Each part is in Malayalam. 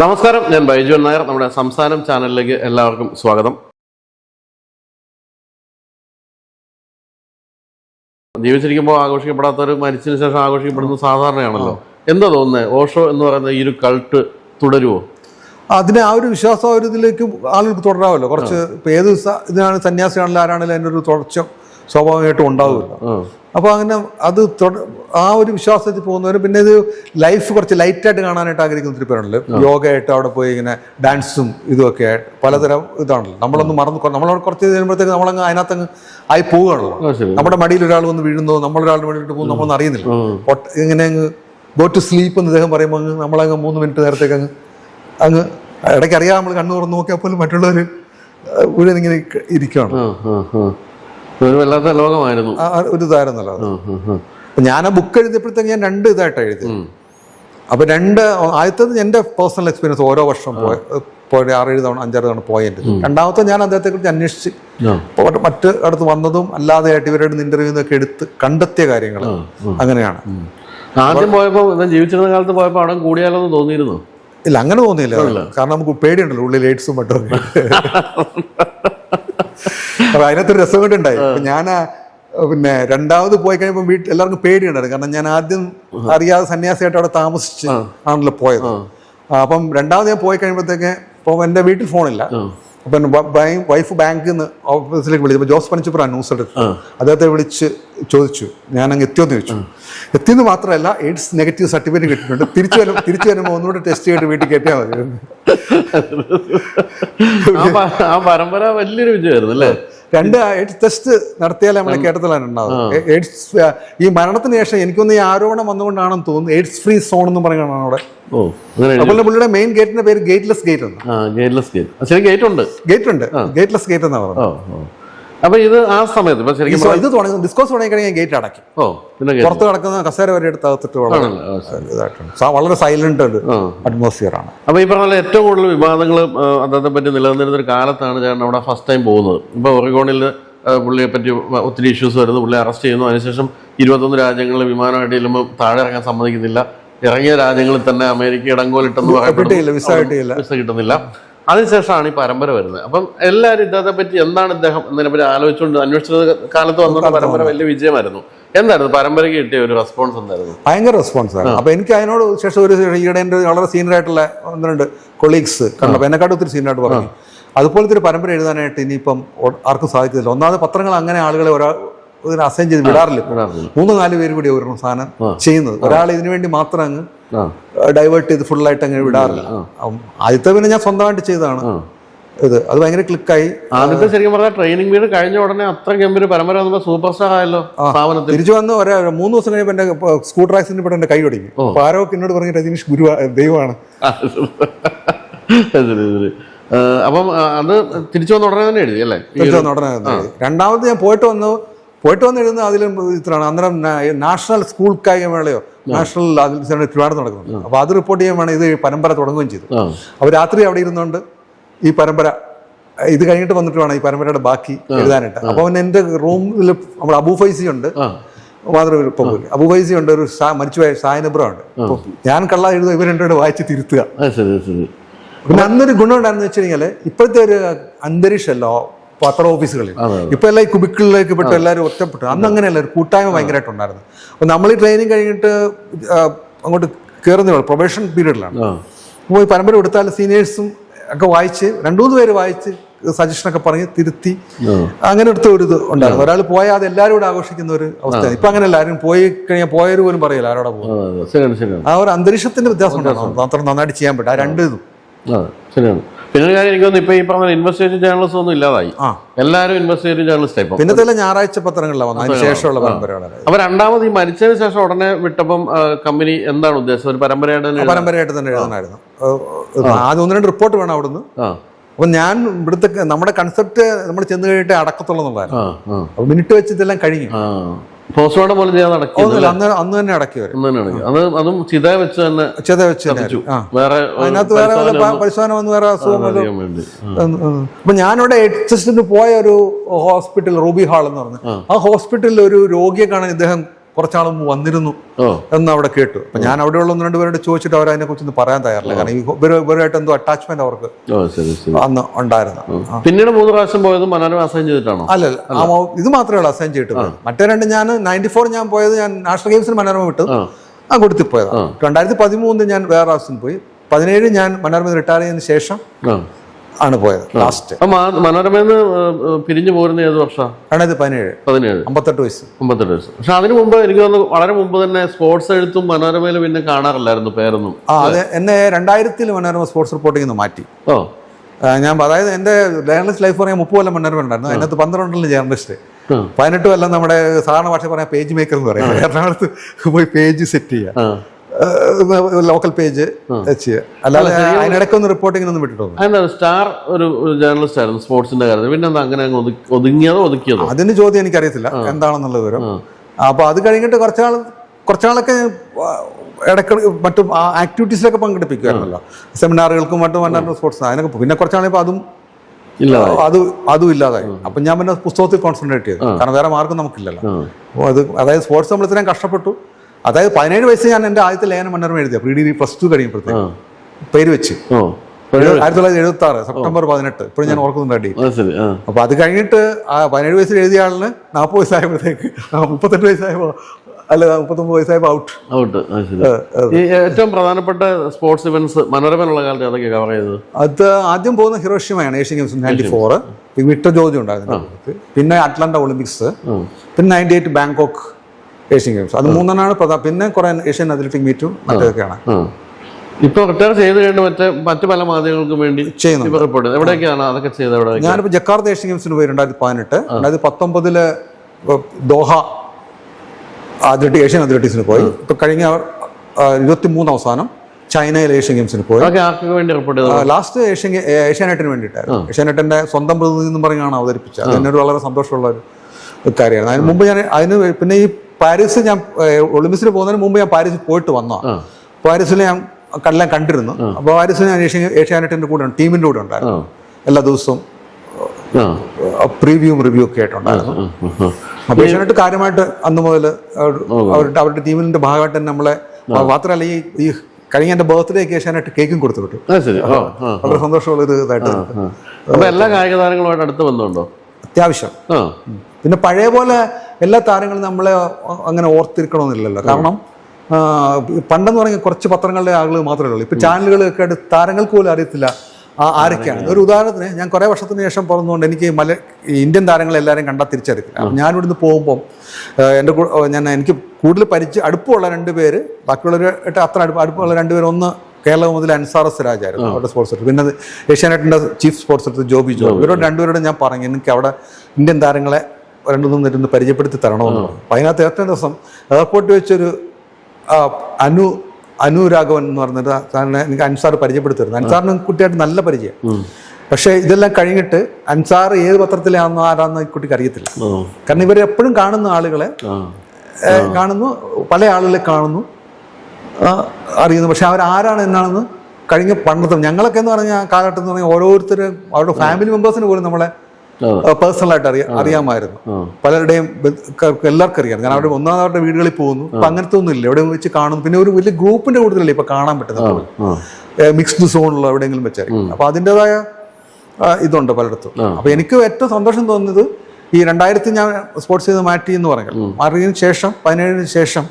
നമസ്കാരം ഞാൻ ബൈജു നായർ. നമ്മുടെ സംസ്ഥാനം ചാനലിലേക്ക് എല്ലാവർക്കും സ്വാഗതം. ജീവിച്ചിരിക്കുമ്പോൾ ആഘോഷിക്കപ്പെടാത്തവർ മരിച്ചതിന് ശേഷം ആഘോഷിക്കപ്പെടുന്നത് സാധാരണയാണല്ലോ. എന്താ തോന്നുന്നത് ഓഷോ എന്ന് പറയുന്ന ഈ ഒരു കൾട്ട് തുടരുമോ അതിനെ ആ ഒരു വിശ്വാസം ആ ഒരു ഇതിലേക്ക് ആളുകൾക്ക് തുടരാമല്ലോ. കുറച്ച് ഇപ്പൊ ഏത് ഇതിനാണ് സന്യാസിയാണെങ്കിലും ആരാണെങ്കിലും അതിന്റെ ഒരു തുടർച്ച സ്വാഭാവികമായിട്ടും ഉണ്ടാവുമല്ലോ. ആ. അപ്പോൾ അങ്ങനെ അത് ആ ഒരു വിശ്വാസത്തിൽ പോകുന്നവർ പിന്നെ ഇത് ലൈഫ് കുറച്ച് ലൈറ്റായിട്ട് കാണാനായിട്ട് ആഗ്രഹിക്കുന്ന ഒത്തിരി പേരുണ്ടല്ലോ. യോഗയായിട്ട് അവിടെ പോയി ഇങ്ങനെ ഡാൻസും ഇതുമൊക്കെ ആയിട്ട് പലതരം ഇതാണല്ലോ. നമ്മളൊന്നും മറന്ന് നമ്മളവിടെ കുറച്ച് കഴിയുമ്പോഴത്തേക്ക് നമ്മളങ്ങ് അതിനകത്തങ്ങ് ആയി പോവുകയാണല്ലോ. നമ്മുടെ മടിയിൽ ഒരാൾ വന്ന് വീഴുന്നോ നമ്മളൊരാളുടെ മടിയിട്ട് പോകുന്നു നമ്മളൊന്നും അറിയുന്നില്ല. ഇങ്ങനെ അങ്ങ് ഗോ ടു സ്ലീപ്പ് എന്ന് ഇദ്ദേഹം പറയുമ്പോൾ അങ്ങ് നമ്മളങ്ങ് മൂന്ന് മിനിറ്റ് നേരത്തേക്ക് അങ്ങ് അങ്ങ് ഇടയ്ക്ക് അറിയാം നമ്മൾ കണ്ണു തുറന്ന് നോക്കിയാൽ പോലും മറ്റുള്ളവർ ഇവിടെ ഇങ്ങനെ ഇരിക്കുകയാണ്. ഒരു വല്ലാത്ത ലോകമായിരുന്നു. ഒരു ഇതായിരുന്നല്ലോ ഞാൻ ആ ബുക്ക് എഴുതിയപ്പോഴത്തേക്ക് ഞാൻ രണ്ട് ഇതായിട്ടാണ് എഴുതി. അപ്പൊ രണ്ട് ആദ്യത്തത് എന്റെ പേഴ്സണൽ എക്സ്പീരിയൻസ് ഓരോ വർഷം പോയി പോയി ആറേഴ് തവണ അഞ്ചാറ് തവണ പോയതിന്റെ രണ്ടാമത്തെ ഞാൻ അദ്ദേഹത്തെ കുറിച്ച് അന്വേഷിച്ച് മറ്റു അടുത്ത് വന്നതും അല്ലാതെ ആയിട്ട് ഇവരുടെ ഇന്റർവ്യൂ ഒക്കെ എടുത്ത് കണ്ടെത്തിയ കാര്യങ്ങൾ അങ്ങനെയാണ്. ആദ്യം പോയപ്പോ ഞാൻ ജീവിച്ചിരുന്ന കാലത്ത് പോയപ്പോ അവിടെ കൂടിയാലോ എന്ന് തോന്നിയിരുന്നു? ഇല്ല അങ്ങനെ തോന്നിയില്ല. കാരണം നമുക്ക് പേടിയുണ്ടല്ലോ ഉള്ളിൽ എയ്ഡ്സും മറ്റും അപ്പൊ അതിനകത്തൊരു രസം കൊണ്ട് ഉണ്ടായി. ഞാൻ പിന്നെ രണ്ടാമത് പോയി കഴിയുമ്പോൾ വീട്ടിൽ എല്ലാവർക്കും പേടിയുണ്ടായിരുന്നു. കാരണം ഞാൻ ആദ്യം അറിയാതെ സന്യാസിയായിട്ട് അവിടെ താമസിച്ച് ആണല്ലോ പോയത്. അപ്പം രണ്ടാമത് ഞാൻ പോയി കഴിയുമ്പോഴത്തേക്ക് ഇപ്പോൾ എന്റെ വീട്ടിൽ ഫോണില്ല. അപ്പം വൈഫ് ബാങ്കിൽ നിന്ന് ഓഫീസിലേക്ക് വിളിച്ചു ജോസ് പണിച്ചുപ്രാൻ ന്യൂസ് എടുത്തു അദ്ദേഹത്തെ വിളിച്ച് ചോദിച്ചു. ഞാൻ അങ്ങ് എത്തിയോന്ന് ചോദിച്ചു. എത്തിയെന്ന് മാത്രമല്ല എയ്ഡ്സ് നെഗറ്റീവ് സർട്ടിഫിക്കറ്റ് കിട്ടിയിട്ടുണ്ട്. തിരിച്ചു വരും തിരിച്ചു വരുമ്പോൾ ഒന്നുകൂടെ ടെസ്റ്റ് ചെയ്തിട്ട് വീട്ടിൽ കയറ്റിയാൽ മതി. ആ പരമ്പര വലിയൊരു വിജയമായിരുന്നു അല്ലേ? രണ്ട് എയ്ഡ്സ് ടെസ്റ്റ് നടത്തിയാലേ നമ്മളെ കേട്ടത്തിലാണ് ഉണ്ടാവുന്നത് എയ്ഡ്സ് ഈ മരണത്തിന് ശേഷം എനിക്കൊന്ന് ഈ ആരോപണം വന്നുകൊണ്ടാണെന്ന് തോന്നുന്നു. എയ്ഡ്സ് ഫ്രീ സോൺ എന്ന് പറയുകയാണ് അവിടെ. അപ്പോൾ പുള്ളിയുടെ മെയിൻ ഗേറ്റിന്റെ പേര് ഗേറ്റ്ലെസ് ഗേറ്റ് എന്ന് ഗേറ്റ്ലെസ് ഗേറ്റ്. ഗേറ്റ് ഉണ്ട് ഗേറ്റ് ഉണ്ട് ഗേറ്റ്ലെസ് ഗേറ്റ് എന്നാ പറയുന്നത്. ഓ ഓ അപ്പൊ ഇത് ആ സമയത്ത് ശരിക്കും ഇത് തുടങ്ങി ഡിസ്കോസ് തുടങ്ങി കഴിഞ്ഞാൽ ഗേറ്റ് അടക്കി ഓ പിന്നെ പുറത്ത് കിടക്കുന്ന കസേര വരെ എടുത്ത് അകത്തിട്ട് വളരെ. ഇതായിട്ടുണ്ട്. സൈലന്റ് ഒരു. അറ്റ്മോസ്ഫിയർ ആണ്. അപ്പൊ ഈ പറഞ്ഞ ഏറ്റവും കൂടുതൽ വിവാദങ്ങൾ അദ്ദേഹത്തെ പറ്റി നിലനിന്നിരുന്ന ഒരു കാലത്താണ് ചേട്ടൻ അവിടെ ഫസ്റ്റ് ടൈം പോകുന്നത്. ഇപ്പൊ ഒറിഗോണിൽ പുള്ളിയെ പറ്റി ഒത്തിരി ഇഷ്യൂസ് വരുന്നു. പുള്ളിയെ അറസ്റ്റ് ചെയ്യുന്നു. അതിനുശേഷം ഇരുപത്തൊന്ന് രാജ്യങ്ങളിൽ വിമാനമായിട്ട് ചെല്ലുമ്പോൾ താഴെ ഇറങ്ങാൻ സമ്മതിക്കുന്നില്ല. ഇറങ്ങിയ രാജ്യങ്ങളിൽ തന്നെ അമേരിക്ക ഇടങ്കോലിട്ടെന്ന് വിസ വിസ കിട്ടുന്നില്ല. അതിനുശേഷമാണ് ഈ പരമ്പര വരുന്നത്. അപ്പം എല്ലാവരും ഇദ്ദേഹത്തെ പറ്റി എന്താണ് ഇദ്ദേഹം എന്നതിനെ പറ്റി ആലോചിച്ചുകൊണ്ട് അന്വേഷിച്ചത് കാലത്ത് വന്ന പരമ്പര വലിയ വിജയമായിരുന്നു. എന്തായിരുന്നു? പരമ്പരയ്ക്ക് കിട്ടിയ ഒരു റെസ്പോൺസ് എന്തായിരുന്നു? ഭയങ്കര റെസ്പോൺസ് ആണ്. അപ്പൊ എനിക്ക് അതിനോട് ശേഷം ഒരു ഈയിടെ എന്റെ വളരെ സീനിയർ ആയിട്ടുള്ള ഒന്ന് രണ്ട് കൊളീഗ്സ് കണ്ടപ്പോൾ എന്നെക്കാട്ടും ഒത്തിരി സീനിയർ ആയിട്ട് പറഞ്ഞു. അതുപോലത്തെ ഒരു പരമ്പര എഴുതാനായിട്ട് ഇനിയിപ്പം ആർക്കും സാധിക്കത്തില്ല. ഒന്നാമത് പത്രങ്ങൾ അങ്ങനെ ആളുകളെ ഒരാൾ അസൈൻ ചെയ്ത് വിടാറില്ല. മൂന്ന് നാല് പേര് കൂടി ഒരു സാധനം ചെയ്യുന്നത്. ഒരാൾ ഇതിനു വേണ്ടി മാത്രം അങ്ങ് ഡൈവേർട്ട് ചെയ്ത് ഫുള്ളായിട്ട് അങ്ങനെ വിടാറില്ല. ആദ്യത്തെ പിന്നെ ഞാൻ സ്വന്തമായിട്ട് ചെയ്തതാണ്. ഇത് അത് ഭയങ്കര ക്ലിക്കായി ആദ്യത്തെ ശരിക്കും പറഞ്ഞാൽ ട്രെയിനിങ് വീട് കഴിഞ്ഞ ഉടനെ അത്ര ഗംഭീര പരമ്പര സൂപ്പർ സ്റ്റാർ ആയല്ലോ സ്ഥാപനത്തിൽ. തിരിച്ചു വന്ന് ഒരാ മൂന്ന് ദിവസം കഴിയുമ്പോൾ എന്റെ സ്കൂട്ടർ ആക്സിഡന്റ് എന്റെ കൈ ഒടിക്കും അപ്പൊ ആരോ എന്നോട് പറഞ്ഞിട്ട് രജനീഷ് ഗുരു ദൈവമാണ്. അപ്പം അത് തിരിച്ചു വന്ന ഉടനെ തന്നെ എഴുതി അല്ലേ? തിരിച്ചു വന്ന ഉടനെ രണ്ടാമത് ഞാൻ പോയിട്ട് വന്നു. പോയിട്ട് വന്നിരുന്ന അതിലും ഇത്രയാണ്. അന്നേരം നാഷണൽ സ്കൂൾ കായിക മേളയോ നാഷണൽ അതിൽ തിരുവാടം നടക്കുന്നു അപ്പോൾ അത് റിപ്പോർട്ട് ചെയ്യാൻ വേണം. ഇത് പരമ്പര തുടങ്ങുകയും ചെയ്തു. അപ്പൊ അപ്പോൾ രാത്രി അവിടെ ഇരുന്നുകൊണ്ട് ഈ പരമ്പര ഇത് കഴിഞ്ഞിട്ട് വന്നിട്ട് വേണം ഈ പരമ്പരയുടെ ബാക്കി എഴുതാനായിട്ട്. അപ്പോൾ അവൻ എന്റെ റൂമിൽ നമ്മുടെ അബൂഫൈസി ഉണ്ട്. ആ. മാതൃ ഇപ്പം പോലും ഫൈസി ഉണ്ട് ഒരു മരിച്ചുപോയ ഷായനബ്ര ഉണ്ട്. അപ്പോൾ ഞാൻ കള്ള എഴുതുക ഇവർ രണ്ടുപേരും വായിച്ച് തിരുത്തുക. പിന്നെ അന്നൊരു ഗുണം ഉണ്ടായിരുന്നു വെച്ച് കഴിഞ്ഞാൽ ഇപ്പോഴത്തെ ഒരു അന്തരീക്ഷമല്ലോ. പത്ര ഓഫീസുകളിൽ. ഇപ്പൊ എല്ലാം ഈ കുബിക്കിളിലേക്ക് പെട്ട് എല്ലാവരും ഒറ്റപ്പെട്ടു. അന്ന് അങ്ങനെയല്ല ഒരു കൂട്ടായ്മ ഭയങ്കരമായിട്ടുണ്ടായിരുന്നു അപ്പൊ നമ്മൾ ഈ ട്രെയിനിങ് കഴിഞ്ഞിട്ട് അങ്ങോട്ട് കയറുന്നേ പ്രൊബേഷൻ പീരീഡിലാണ് പോയി അപ്പോൾ ഈ പരമ്പര എടുത്താൽ സീനിയേഴ്സും ഒക്കെ വായിച്ച് രണ്ടു മൂന്ന് പേര് വായിച്ച് ഒക്കെ പറഞ്ഞ് തിരുത്തി അങ്ങനെ എടുത്ത ഒരു ഇത് ഉണ്ടായിരുന്നു. ഒരാൾ പോയാൽ അത് എല്ലാവരും കൂടെ ആഘോഷിക്കുന്ന ഒരു അവസ്ഥയാണ്. ഇപ്പൊ അങ്ങനെയല്ല ആരും പോയി കഴിഞ്ഞാൽ പോയവര് പോലും പറയില്ല ആരോടെ പോകും ആ, ഒരു അന്തരീക്ഷത്തിന്റെ വ്യത്യാസം ഉണ്ടായിരുന്നു അത്ര നന്നായിട്ട് ചെയ്യാൻ പറ്റും. ആ രണ്ട് ഇതും. ശരിയാണ്. പിന്നെ കാര്യം എനിക്ക് തോന്നുന്നു ഇപ്പൊ ഈ പറഞ്ഞ ഇൻവെസ്റ്റിഗേഷൻ ജേർണലിസ്റ്റ് ഒന്നും ഇല്ലാതായി. എല്ലാവരും ഇൻവെസ്റ്റേഷൻ ജേർണലിസ്റ്റ് ഇപ്പം. പിന്നത്തെ ഞായറാഴ്ച പത്രങ്ങളിലാണ് വന്നത് ശേഷമുള്ള പരമ്പരകളാണ് അപ്പൊ രണ്ടാമത് ഈ മരിച്ചതിന് ശേഷം ഉടനെ വിട്ടപ്പം കമ്പനി എന്താണ് ഉദ്ദേശം ഒരു പരമ്പരയായിട്ട്? പരമ്പരയായിട്ട് തന്നെ എഴുതണമായിരുന്നു ആദ്യം ഒന്ന് രണ്ട് റിപ്പോർട്ട് വേണം അവിടുന്ന്. അപ്പൊ ഞാൻ ഇവിടുത്തെ നമ്മുടെ കൺസെപ്റ്റ് നമ്മൾ ചെന്ന് കഴിഞ്ഞിട്ട് അടക്കത്തുള്ളൂ എന്നുള്ളതായിരുന്നു. ആ ആ. അപ്പൊ മിനിറ്റ് വെച്ച് ഇതെല്ലാം കഴിഞ്ഞു. പോസ്റ്റ്മോർട്ടം പോലും ചെയ്യാൻ നടക്കി ഒന്നുമില്ല അന്ന് അന്ന് തന്നെ അടക്കി വരും. അത് അതും ചിത വെച്ച് തന്നെ ചിത വെച്ച് തന്നെ വേറെ അതിനകത്ത് വേറെ പരിശോധന വന്ന് വേറെ അസുഖം. അപ്പൊ ഞാനിവിടെ എക്സിസ്റ്റിന് പോയ ഒരു ഹോസ്പിറ്റൽ റൂബി ഹാൾ എന്ന് പറഞ്ഞു ആ ഹോസ്പിറ്റലിൽ ഒരു രോഗിയെ കാണാൻ ഇദ്ദേഹം കുറച്ചാൾ മുമ്പ് വന്നിരുന്നു എന്ന് അവിടെ കേട്ടു. അപ്പൊ ഞാൻ അവിടെയുള്ള ഒന്ന് രണ്ടുപേരോട് ചോദിച്ചിട്ട് അവർ അതിനെ കുറിച്ചൊന്നും പറയാൻ തയ്യാറില്ല. കാരണം ഇവർ ഇവരുമായിട്ട് എന്തോ അറ്റാച്ച്മെന്റ് അവർക്ക് അന്ന് ഉണ്ടായിരുന്നു. പിന്നീട് മൂന്ന് പ്രാവശ്യം പോയത് മനോരമ അസൈൻ ചെയ്തിട്ടാണോ? അല്ല ഇത് മാത്രമേ ഉള്ളൂ അസൈൻ ചെയ്തിട്ട് മറ്റേ രണ്ട് ഞാൻ നയന്റി ഫോർ ഞാൻ പോയത് ഞാൻ നാഷണൽ ഗെയിംസിന് മനോരമ വിട്ടു. ആ. കൊടുത്തി പോയത്. രണ്ടായിരത്തി പതിമൂന്നിൽ ഞാൻ വേറെ പ്രാവശ്യം പോയി. പതിനേഴ് ഞാൻ മനോരമ റിട്ടയർ ചെയ്തതിന് ശേഷം ആണ് പോയത് ലാസ്റ്റ് മനോരമ പിരിഞ്ഞു പോരുന്ന ഏത് വർഷം? രണ്ടായിരത്തി പതിനേഴ്. പതിനേഴ്. അമ്പത്തെട്ട് വയസ്സ്. അമ്പത്തെട്ട് വയസ്സ്. പക്ഷെ അതിനു മുമ്പ് എനിക്ക് തോന്നുന്നു വളരെ മുമ്പ് തന്നെ സ്പോർട്സ് എഴുത്തും മനോരമയിൽ പിന്നെ കാണാറില്ലായിരുന്നു പേരൊന്നും. ആ അതെ എന്നെ രണ്ടായിരത്തിൽ മനോരമ സ്പോർട്സ് റിപ്പോർട്ടിംഗ് നിന്ന് മാറ്റി. ഓ. ഞാൻ അതായത് എന്റെ ജേർണലിസ്റ്റ് ലൈഫ് പറയാൻ മുപ്പത് കൊല്ലം മനോരമ ഉണ്ടായിരുന്നു. അതിനകത്ത് പന്ത്രണ്ടിൽ ജേർണലിസ്റ്റ്. പതിനെട്ട് കൊല്ലം നമ്മുടെ സാധാരണ ഭാഷ പറയാൻ പേജ് മേക്കർ എന്ന് പറയാം. എറണാകുളത്ത് പോയി പേജ് സെറ്റ് ചെയ്യുക. ആ. ലോക്കൽ പേജ് ചെയ്യുക അല്ലാതെ റിപ്പോർട്ടിംഗ് ഒന്നും വിട്ടിട്ടുണ്ട് സ്റ്റാർ ഒരു ജേർണലിസ്റ്റ് ആയിരുന്നു സ്പോർട്സിന്റെ കാര്യത്തിൽ. പിന്നെ അങ്ങനെ ഒതുങ്ങിയതോ ഒതുക്കിയതോ? അതിന് ചോദ്യം എനിക്കറിയത്തില്ല എന്താണെന്നുള്ള വിവരം. അപ്പൊ അത് കഴിഞ്ഞിട്ട് കുറച്ചാൾ കുറച്ചാളൊക്കെ ഇടയ്ക്ക് മറ്റും ആക്ടിവിറ്റീസിലൊക്കെ പങ്കെടുപ്പിക്കുമായിരുന്നല്ലോ സെമിനാറുകൾക്കും മറ്റും മനോരമ സ്പോർട്സ് അതിനൊക്കെ പിന്നെ കുറച്ചാളിപ്പോൾ അതും അത് അതും ഇല്ലാതായി. അപ്പം ഞാൻ പിന്നെ പുസ്തകത്തിൽ കോൺസെൻട്രേറ്റ് ചെയ്തു. കാരണം വേറെ മാർഗം നമുക്കില്ലല്ലോ. അപ്പോൾ അത് അതായത് സ്പോർട്സ് നമ്മൾ ഇത്രയും കഷ്ടപ്പെട്ടു. അതായത് പതിനേഴ് വയസ്സ് ഞാൻ എന്റെ ആദ്യത്തെ ലേഖനം മനോരമ എഴുതിയ പ്രീ ഡിഗ്രി പ്ലസ് ടു കഴിയുമ്പോഴത്തേക്ക് പേര് വെച്ച്. ആയിരത്തി തൊള്ളായിരത്തി എഴുപത്തി ആറ് സെപ്റ്റംബർ പതിനെട്ട്. ഇപ്പോഴും ഞാൻ ഓർക്കുന്നുണ്ട് അടി. അപ്പൊ അത് കഴിഞ്ഞിട്ട് ആ പതിനേഴ് വയസ്സിൽ എഴുതിയ ആളിന് നാൽപ്പത് വയസ്സായപ്പോഴത്തേക്ക് മുപ്പത്തെട്ട് വയസ്സായപ്പോ അല്ല മുപ്പത്തൊമ്പത് വയസ്സായപ്പോ ഔട്ട്. ഔട്ട് ഏറ്റവും പ്രധാനപ്പെട്ട സ്പോർട്സ് ഇവന്റ്സ് മനോരമയിലുള്ള കാലത്ത് അതൊക്കെ കവർ ചെയ്തത്? അത് ആദ്യം പോകുന്ന ഹിറോഷിമയാണ് Asian games ninety four Victor George ഉണ്ടായിരുന്നു. പിന്നെ അറ്റ്ലാന്റ ഒളിമ്പിക്സ്. പിന്നെ ninety eight Bangkok. Asian games. അത് മൂന്നെണ്ണമാണ് പ്രധാന പിന്നെ കുറെ ഏഷ്യൻ അത്ലറ്റിക് മീറ്റും മറ്റൊക്കെയാണ്. ഇപ്പൊ റിട്ടയർ ചെയ്ത് കഴിഞ്ഞ് മറ്റേ മറ്റു പല മാധ്യമങ്ങൾക്കും വേണ്ടി ചെയ്യുന്നുണ്ട്. ഇവ റിപ്പോർട്ട് ചെയ്ത്. എവിടെയൊക്കെയാണ് അതൊക്കെ ചെയ്തത്? എവിടെ ഞാനിപ്പോൾ ജക്കാർത്ത ഏഷ്യൻ ഗെയിംസിന് പോയി രണ്ടായിരത്തി പതിനെട്ട് രണ്ടായിരത്തി പത്തൊമ്പതിൽ ദോഹ അത്ലറ്റിക് ഏഷ്യൻ അത്ലറ്റിക്സിന് പോയി. ഇപ്പൊ കഴിഞ്ഞ ഇരുപത്തി മൂന്ന് അവസാനം ചൈനയിൽ ഏഷ്യൻ ഗെയിംസിന് പോയി. ലാസ്റ്റ് ഏഷ്യൻ ഏഷ്യാനെറ്റിന് വേണ്ടിയിട്ടായിരുന്നു. ഏഷ്യാനെറ്റിന്റെ സ്വന്തം പ്രതിനിധി എന്ന് പറഞ്ഞാണ് അവതരിപ്പിച്ചത്. അത് എന്നൊരു വളരെ സന്തോഷമുള്ള ഒരു കാര്യമാണ്. അതിന് മുമ്പ് ഞാൻ അതിന് പിന്നെ ഈ പാരീസ് ഞാൻ ഒളിമ്പിക്സിൽ പോകുന്നതിന് മുമ്പ് ഞാൻ പാരീസിൽ പോയിട്ട് വന്നോ പാരീസിൽ ഞാൻ എല്ലാം കണ്ടിരുന്നു. അപ്പോൾ പാരീസിൽ ഞാൻ ഏഷ്യ ഏഷ്യാനെറ്റിന്റെ കൂടെ ടീമിന്റെ കൂടെ ഉണ്ടായിരുന്നു. എല്ലാ ദിവസവും ആ. പ്രീവ്യൂവും റിവ്യൂ ഒക്കെ ആയിട്ടുണ്ടായിരുന്നു. അപ്പോൾ ഏഷ്യാനെറ്റ് കാര്യമായിട്ട് അന്ന് മുതൽ അവരുടെ അവരുടെ ടീമിന്റെ ഭാഗമായിട്ട് തന്നെ നമ്മളെ മാത്രമല്ല ഈ ഈ കഴിഞ്ഞ എന്റെ ബർത്ത്ഡേക്ക് ഏഷ്യാനെറ്റ് കേക്കും കൊടുത്തു വിട്ടു. വളരെ സന്തോഷമുള്ള ഒരു ഇതായിട്ട് എല്ലാ കായിക താരങ്ങളുമായിട്ട് അടുത്ത് ബന്ധമുണ്ടോ? അത്യാവശ്യം. പിന്നെ പഴയ പോലെ എല്ലാ താരങ്ങളും നമ്മളെ അങ്ങനെ ഓർത്തിരിക്കണമെന്നില്ലല്ലോ. കാരണം പണ്ടെന്ന് പറഞ്ഞാൽ കുറച്ച് പത്രങ്ങളുടെ ആളുകൾ മാത്രമേ ഉള്ളൂ. ഇപ്പം ചാനലുകളൊക്കെ ആയിട്ട് താരങ്ങൾക്ക് പോലും അറിയത്തില്ല ആ ആരൊക്കെയാണ്. ഒരു ഉദാഹരണത്തിന് ഞാൻ കുറേ വർഷത്തിന് ശേഷം പറഞ്ഞുകൊണ്ട് എനിക്ക് മല ഇന്ത്യൻ താരങ്ങളെ എല്ലാവരും കണ്ടാൽ തിരിച്ചറിയില്ല അപ്പം ഞാൻ ഇവിടുന്ന് പോകുമ്പം എന്റെ ഞാൻ എനിക്ക് കൂടുതൽ പരിചയ അടുപ്പമുള്ള രണ്ട് പേര് ബാക്കിയുള്ളവരായിട്ട് അത്ര അടുപ്പ് അടുപ്പമുള്ള രണ്ടുപേര് ഒന്ന് കേരള മുതൽ അൻസാർ സിറാജായിരുന്നു അവരുടെ സ്പോർട്സ് സെക്രട്ടറി പിന്നെ ഏഷ്യാനെറ്റിന്റെ chief sports secretary Joby Job. ഇവരോട് രണ്ടുപേരോട് ഞാൻ പറഞ്ഞു എനിക്ക് അവിടെ ഇന്ത്യൻ താരങ്ങളെ രണ്ടു മൂന്ന് ഇരുന്ന് പരിചയപ്പെടുത്തി തരണമെന്ന് പറഞ്ഞു. അപ്പം അതിനകത്ത് ഏറ്റവും ദിവസം എയർപോർട്ടിൽ വെച്ചൊരു അനു അനു രാഘവൻ എന്ന് പറഞ്ഞിട്ട് സാറിനെ എനിക്ക് അൻസാർ പരിചയപ്പെടുത്തിയിരുന്നു. അൻസാറിന് കുട്ടിയായിട്ട് നല്ല പരിചയം. പക്ഷേ ഇതെല്ലാം കഴിഞ്ഞിട്ട് അൻസാർ ഏത് പത്രത്തിലാണെന്നോ ആരാന്നോ ഈ കുട്ടിക്ക് അറിയത്തില്ല. കാരണം ഇവർ എപ്പോഴും കാണുന്ന ആളുകളെ കാണുന്നു പല ആളുകളെ കാണുന്നു അറിയുന്നു. പക്ഷെ അവർ ആരാണ് എന്നാണെന്ന് കഴിഞ്ഞ പണ്ടത്തെ ഞങ്ങളൊക്കെ എന്ന് പറഞ്ഞാൽ കാലഘട്ടം എന്ന് പറഞ്ഞാൽ ഓരോരുത്തരും അവരുടെ ഫാമിലി മെമ്പേഴ്സിന് പോലും നമ്മളെ പേഴ്സണലായിട്ട് അറിയാ അറിയാമായിരുന്നു. പലരുടെയും എല്ലാവർക്കും അറിയാം. ഞാൻ അവരുടെ ഒന്നാമത് അവരുടെ വീടുകളിൽ പോകുന്നു. അപ്പൊ അങ്ങനത്തെ ഒന്നും ഇല്ല എവിടെ വെച്ച് കാണും പിന്നെ ഒരു വലിയ ഗ്രൂപ്പിന്റെ കൂടുതലല്ലേ ഇപ്പൊ കാണാൻ പറ്റുന്നത്? മിക്സ്ഡ് സോണുള്ള എവിടെയെങ്കിലും വെച്ചായിരിക്കും. അപ്പൊ അതിന്റെതായ ഇതുണ്ട് പലയിടത്തും. അപ്പൊ എനിക്ക് ഏറ്റവും സന്തോഷം തോന്നുന്നത് ഈ രണ്ടായിരത്തി ഞാൻ സ്പോർട്സ് ചെയ്ത് മാറ്റി എന്ന് പറഞ്ഞു മാറിയതിന് ശേഷം പതിനേഴിന് ശേഷം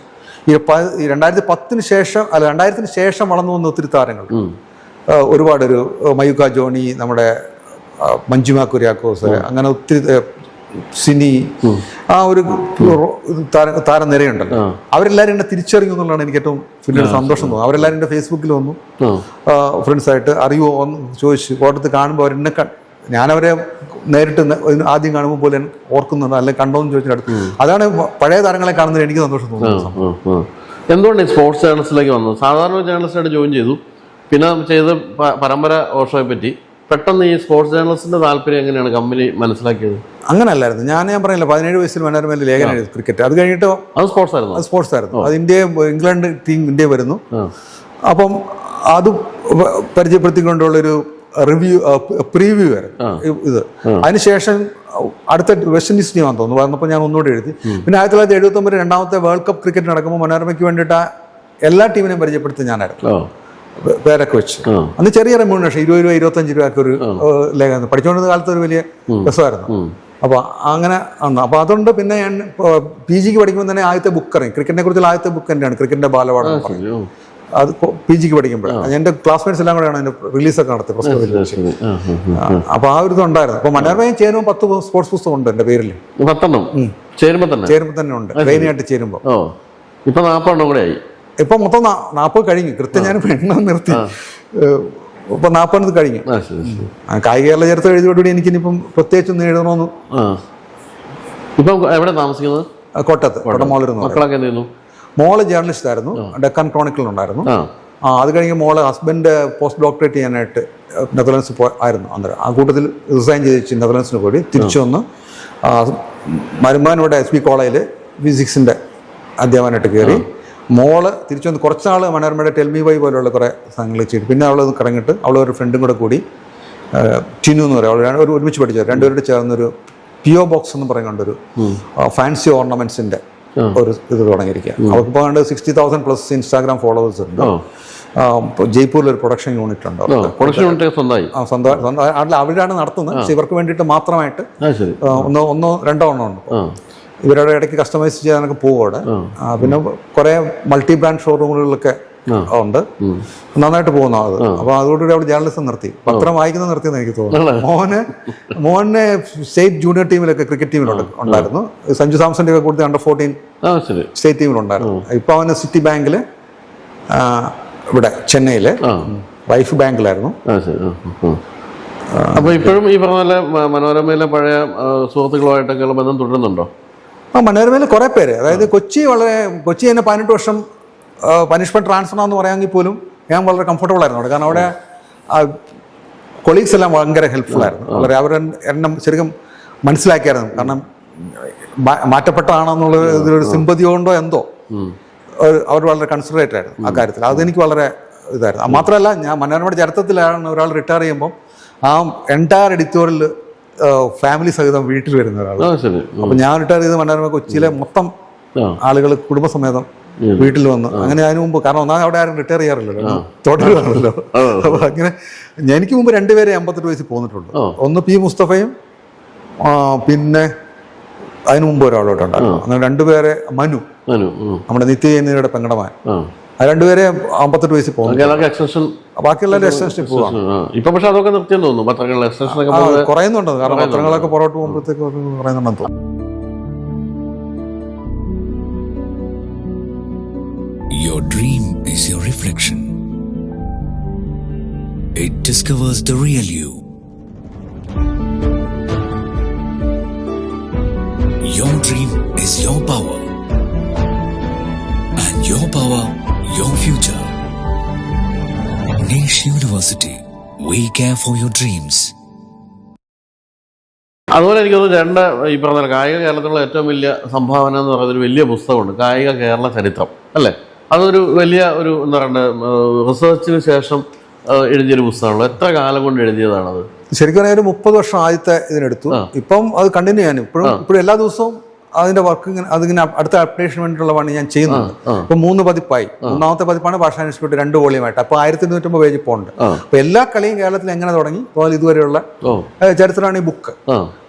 ഈ രണ്ടായിരത്തി പത്തിന് ശേഷം അല്ല രണ്ടായിരത്തിന് ശേഷം വളർന്നു വന്ന ഒത്തിരി താരങ്ങൾ. ഒരുപാടൊരു മയൂക്ക ഒരുപാട് ഒരു മയുക്ക ജോണി നമ്മുടെ മഞ്ജുമ കുര്യാക്കോസ് അങ്ങനെ ഒത്തിരി സിനി ആ ഒരു താരനിരയുണ്ടല്ലോ അവരെല്ലാവരും എന്നെ തിരിച്ചറിഞ്ഞു എന്നുള്ളതാണ് എനിക്ക് ഏറ്റവും പിന്നീട് സന്തോഷം തോന്നുന്നത്. അവരെല്ലാവരും എന്റെ ഫേസ്ബുക്കിൽ വന്നു. ഫ്രണ്ട്സായിട്ട് അറിയുമോ എന്ന് ചോദിച്ചു കോട്ടത്ത് കാണുമ്പോൾ അവരെന്നെ ഞാനവരെ നേരിട്ട് ആദ്യം കാണുമ്പോൾ പോലെ ഓർക്കുന്നുണ്ട്. അല്ലെങ്കിൽ കണ്ടോന്ന് ചോദിച്ചിട്ട് അതാണ് പഴയ താരങ്ങളെ കാണുന്നത് എനിക്ക് സന്തോഷം തോന്നുന്നത്. എന്തുകൊണ്ട് സ്പോർട്സ് ജേർണലിസ്റ്റിലേക്ക് വന്നത് സാധാരണ ജേർണലിസ്റ്റായിട്ട് ജോയിൻ ചെയ്തു. പിന്നെ ചെയ്ത പരമ്പര ഓഷോയെ പറ്റി. പെട്ടെന്ന് ഈ സ്പോർട്സ് ജേർണലിസ്റ്റിന്റെ താല്പര്യം എങ്ങനെയാണ് കമ്പനി മനസ്സിലാക്കിയത്? അങ്ങനല്ലായിരുന്നു. ഞാൻ ഞാൻ പറഞ്ഞില്ല പതിനേഴ് വയസ്സിൽ മനോരമയിൽ ലേഖനം എഴുതി ക്രിക്കറ്റ് അത് കഴിഞ്ഞിട്ട് അത് സ്പോർട്സ് ആയിരുന്നു. അത് സ്പോർട്സ് ആയിരുന്നു. അത് ഇന്ത്യ ഇംഗ്ലണ്ട് ടീം ഇന്ത്യ വരുന്നു. അപ്പം അത് പരിചയപ്പെടുത്തിക്കൊണ്ടുള്ളൊരു റിവ്യൂ പ്രീവ്യൂ ആയിരുന്നു ഇത്. അതിനുശേഷം അടുത്ത വെസ്റ്റ് ഇൻഡീസ് ടീമാണ് തോന്നുന്നു. വന്നപ്പോൾ ഞാൻ ഒന്നുകൂടി എഴുതി. പിന്നെ ആയിരത്തി തൊള്ളായിരത്തി എഴുപത്തി ഒമ്പത് രണ്ടാമത്തെ വേൾഡ് കപ്പ് ക്രിക്കറ്റ് നടക്കുമ്പോൾ മനോരമയ്ക്ക് വേണ്ടിയിട്ട് എല്ലാ ടീമിനെയും പരിചയപ്പെടുത്തി ഞാനായിരുന്നു. പേരൊക്കെ വെച്ച്. അന്ന് ചെറിയ റെമ്യൂണേഷൻ ഇരുപത് രൂപ ഇരുപത്തഞ്ച് രൂപ ഒക്കെ ഒരു ലേഖനം. പഠിച്ചുകൊണ്ടിരുന്ന കാലത്ത് ഒരു വലിയ രസമായിരുന്നു. അപ്പോൾ അങ്ങനെ ആണ്. അപ്പോൾ അതുകൊണ്ട് പിന്നെ ഞാൻ പി ജിക്ക് പഠിക്കുമ്പോൾ തന്നെ ആദ്യത്തെ ബുക്ക് ഇറങ്ങി ക്രിക്കറ്റിനെ കുറിച്ചുള്ള ആദ്യത്തെ ബുക്ക് തന്നെയാണ്. ക്രിക്കറ്റിന്റെ ബാലപാഠം. അത് പി ജിക്ക് പഠിക്കുമ്പോഴാണ് എന്റെ ക്ലാസ്മേറ്റ്സ് എല്ലാം കൂടെയാണ് അതിന്റെ റിലീസൊക്കെ നടത്തി. അപ്പോൾ ആ ഒരു ഇതുണ്ടായിരുന്നു അപ്പോൾ മനോരമയും ചേരുമ്പോൾ പത്ത് സ്പോർട്സ് പുസ്തകം ഉണ്ട് എന്റെ പേരിൽ പത്തെണ്ണം? ചേരുമ്പോ തന്നെ? ചേരുമ്പോൾ തന്നെ ഉണ്ട്. ട്രെയിനായിട്ട് ചേരുമ്പോൾ ഓ. ഇപ്പൊ നാപ്പണ്ണം കൂടെ ആയി. ഇപ്പം മൊത്തം നാൽപ്പത് കഴിഞ്ഞു. കൃത്യം ഞാൻ പെണ്ണ നിർത്തി. ഇപ്പൊ നാൽപ്പത് കഴിഞ്ഞു. കായിക കേരള ചരിത്രം എഴുതിയോടുകൂടി എനിക്കിനിപ്പം പ്രത്യേകിച്ചൊന്നും എഴുതണമെന്ന്. ഇപ്പം എവിടെ താമസിക്കുന്നത്? കോട്ടയത്ത് പറയും മക്കളൊക്കെ എന്ത് മോൾ ജേർണലിസ്റ്റ് ആയിരുന്നു. ഡെക്കാൻ ക്രോണിക്കിൾ ഉണ്ടായിരുന്നു ആ. അത് കഴിഞ്ഞ് മോൾ ഹസ്ബൻഡ് പോസ്റ്റ് ഡോക്ടറേറ്റ് ചെയ്യാനായിട്ട് നെതർലൻഡ്സ് പോ ആയിരുന്നു അന്നേരം. ആ കൂട്ടത്തിൽ റിസൈൻ ചെയ്ത് നെതർലൻഡ്സിന് പോയി. തിരിച്ചു വന്ന് മരുമാൻ ഇവിടെ എസ് ബി കോളേജിൽ ഫിസിക്സിന്റെ അധ്യാപനമായിട്ട് കയറി. മോൾ തിരിച്ചു വന്ന് കുറച്ച് നാൾ മനോരമയുടെ ടെൽമി ബൈ പോലെയുള്ള കുറേ സാധനങ്ങൾ ചെയ്തു പിന്നെ അവൾ കറങ്ങിട്ട് അവൾ ഒരു ഫ്രണ്ടും കൂടെ കൂടി ടിനു എന്ന് പറയും. അവൾ ഒരു ഒരുമിച്ച് പഠിച്ചു രണ്ടുപേരോട് ചേർന്നൊരു പിഒ ബോക്സ് എന്ന് പറയുന്നുണ്ടൊരു ഫാൻസി ഓർണമെന്റ്സിന്റെ ഒരു ഇത് തുടങ്ങിയിരിക്കുക അവർക്കിപ്പോൾ കണ്ട് sixty thousand plus Instagram followers ഉണ്ട്. ജയ്പൂരിൽ ഒരു പ്രൊഡക്ഷൻ യൂണിറ്റ് ഉണ്ട് പ്രൊഡക്ഷൻ യൂണിറ്റ് സ്വന്തമായി. സ്വന്തം അവരാണ് നടത്തുന്നത്. ഇവർക്ക് വേണ്ടിയിട്ട് മാത്രമായിട്ട് ഒന്നോ ഒന്നോ രണ്ടോ എണ്ണം ഉണ്ട്. ഇവരുടെ ഇടയ്ക്ക് കസ്റ്റമൈസ് ചെയ്യാനൊക്കെ പോകും അവിടെ. പിന്നെ കുറേ മൾട്ടി ബ്രാൻഡ് ഷോറൂമുകളിലൊക്കെ ഉണ്ട്. നന്നായിട്ട് പോകുന്ന അത്. അപ്പൊ അതോടുകൂടി അവിടെ ജേർണലിസം നിർത്തി. പത്രം വായിക്കുന്നത് നിർത്തിയെന്ന് എനിക്ക് തോന്നുന്നു. മോഹന് മോനെ സ്റ്റേറ്റ് ജൂനിയർ ടീമിലൊക്കെ ക്രിക്കറ്റ് ടീമിലുണ്ട് ഉണ്ടായിരുന്നു. സഞ്ജു സാംസന്റെ ഒക്കെ കൂടുതൽ അണ്ടർ ഫോർട്ടീൻ സ്റ്റേറ്റ് ടീമിലുണ്ടായിരുന്നു ഇപ്പൊ അവന് സിറ്റി ബാങ്കിൽ ഇവിടെ ചെന്നൈയിൽ വൈഫ് ബാങ്കിലായിരുന്നു. അപ്പൊ ഇപ്പോഴും ഈ പറഞ്ഞ പോലെ മനോരമയിലെ പഴയ സുഹൃത്തുക്കളുമായിട്ടൊക്കെയുള്ള ബന്ധം തുടരുന്നുണ്ടോ? ആ മനോരമയിൽ കുറേ പേര്. അതായത് കൊച്ചി വളരെ കൊച്ചി തന്നെ പതിനെട്ട് വർഷം പനിഷ്മെന്റ് ട്രാൻസ്ഫർ എന്ന് പറയാമെങ്കിൽ പോലും ഞാൻ വളരെ കംഫർട്ടബിൾ ആയിരുന്നു അവിടെ. കാരണം അവിടെ കൊളീഗ്സ് എല്ലാം ഭയങ്കര ഹെൽപ്ഫുൾ ആയിരുന്നു. വളരെ അവർ എന്നെ ശരിക്കും മനസ്സിലാക്കിയായിരുന്നു. കാരണം മാ- മാറ്റപ്പെട്ടതാണെന്നുള്ള ഇതിലൊരു സിമ്പതി കൊണ്ടോ എന്തോ. അവർ വളരെ കൺസിഡറേറ്റ് ആയിരുന്നു ആ കാര്യത്തിൽ. അതെനിക്ക് വളരെ ഇതായിരുന്നു. മാത്രമല്ല ഞാൻ മനോരമയുടെ ചരിത്രത്തിലാണ് ഒരാൾ റിട്ടയർ ചെയ്യുമ്പോൾ ആ എന്റയർ എഡിറ്റോറിയൽ ഫാമിലി സഹിതം വീട്ടിൽ വരുന്ന ഒരാൾ അപ്പൊ ഞാൻ റിട്ടയർ ചെയ്ത് മണ്ണാരമ കൊച്ചിയിലെ മൊത്തം ആളുകൾ കുടുംബസമേതം വീട്ടിൽ വന്ന് അങ്ങനെ അതിന് മുമ്പ് കാരണം ഒന്നാമത് അവിടെ ആരും റിട്ടയർ ചെയ്യാറില്ലല്ലോ. തുടരുകയാണല്ലോ അപ്പൊ അങ്ങനെ എനിക്ക് മുമ്പ് രണ്ടുപേരെ അമ്പത്തെട്ട് വയസ്സിൽ പോന്നിട്ടുണ്ട് ഒന്ന് പി മുസ്തഫയും പിന്നെ അതിനു മുമ്പ് ഒരാളോട്ടുണ്ടായിരുന്നു അങ്ങനെ രണ്ടുപേരെ മനു നമ്മുടെ നിത്യ പെങ്കടമാൻ രണ്ടുപേരെ അമ്പത്തെട്ട് വയസ്സിൽ പോകും എക്സ്റ്റൻഷൻ ബാക്കിയുള്ള എക്സ്റ്റൻഷൻ പോവാണ് ഇപ്പൊ പക്ഷെ അതൊക്കെ നിർത്തിയെന്ന് തോന്നുന്നു. പത്രങ്ങളിലെ പൊതുവെ കുറയുന്നുണ്ട്. കാരണം പത്രങ്ങളൊക്കെ പുറകോട്ട് പോകുമ്പോഴത്തേക്ക് കുറയുന്നുണ്ടെന്ന് തോന്നുന്നു. Your dream is your reflection. It discovers the real you. Your dream is your power. And your power, your future. Nish University. We care for your dreams. അതുപോലെ എനിക്ക് തോന്നുന്നു രണ്ട് ഈ പറഞ്ഞ കായിക കേരളത്തിലുള്ള ഏറ്റവും വലിയ സംഭാവന എന്ന് പറയുന്നത് ഒരു വലിയ പുസ്തകമുണ്ട്. കായിക കേരള ചരിത്രം അല്ലേ? അതൊരു വലിയ ഒരു എന്താ പറയുക റിസർച്ചിന് ശേഷം എഴുതിയൊരു പുസ്തകമാണല്ലോ. എത്ര കാലം കൊണ്ട് എഴുതിയതാണത്? ശരിക്കും പറഞ്ഞാൽ ഒരു മുപ്പത് വർഷം ആദ്യത്തെ ഇതിനെടുത്തു. ഇപ്പം അത് കണ്ടിന്യൂ ചെയ്യാൻ ഇപ്പോഴും ഇപ്പോഴും എല്ലാ ദിവസവും അതിന്റെ വർക്ക് ഇങ്ങനെ അതിങ്ങനെ അടുത്ത അപ്ഡേഷന് വേണ്ടിയിട്ടുള്ള പണി ഞാൻ ചെയ്യുന്നുണ്ട് ഇപ്പൊ മൂന്ന് പതിപ്പായി. മൂന്നാമത്തെ പതിപ്പാണ് ഭാഷ ഇൻസ്റ്റിറ്റ്യൂട്ട് രണ്ട് വോളിയുമായിട്ട്. അപ്പൊ ആയിരത്തി ഇരുന്നൂറ്റമ്പത് പേജ് പോണ്ട് അപ്പൊ എല്ലാ കളിയും കേരളത്തിൽ എങ്ങനെ തുടങ്ങി? അതുപോലെ ഇതുവരെയുള്ള ചരിത്രമാണ് ഈ ബുക്ക്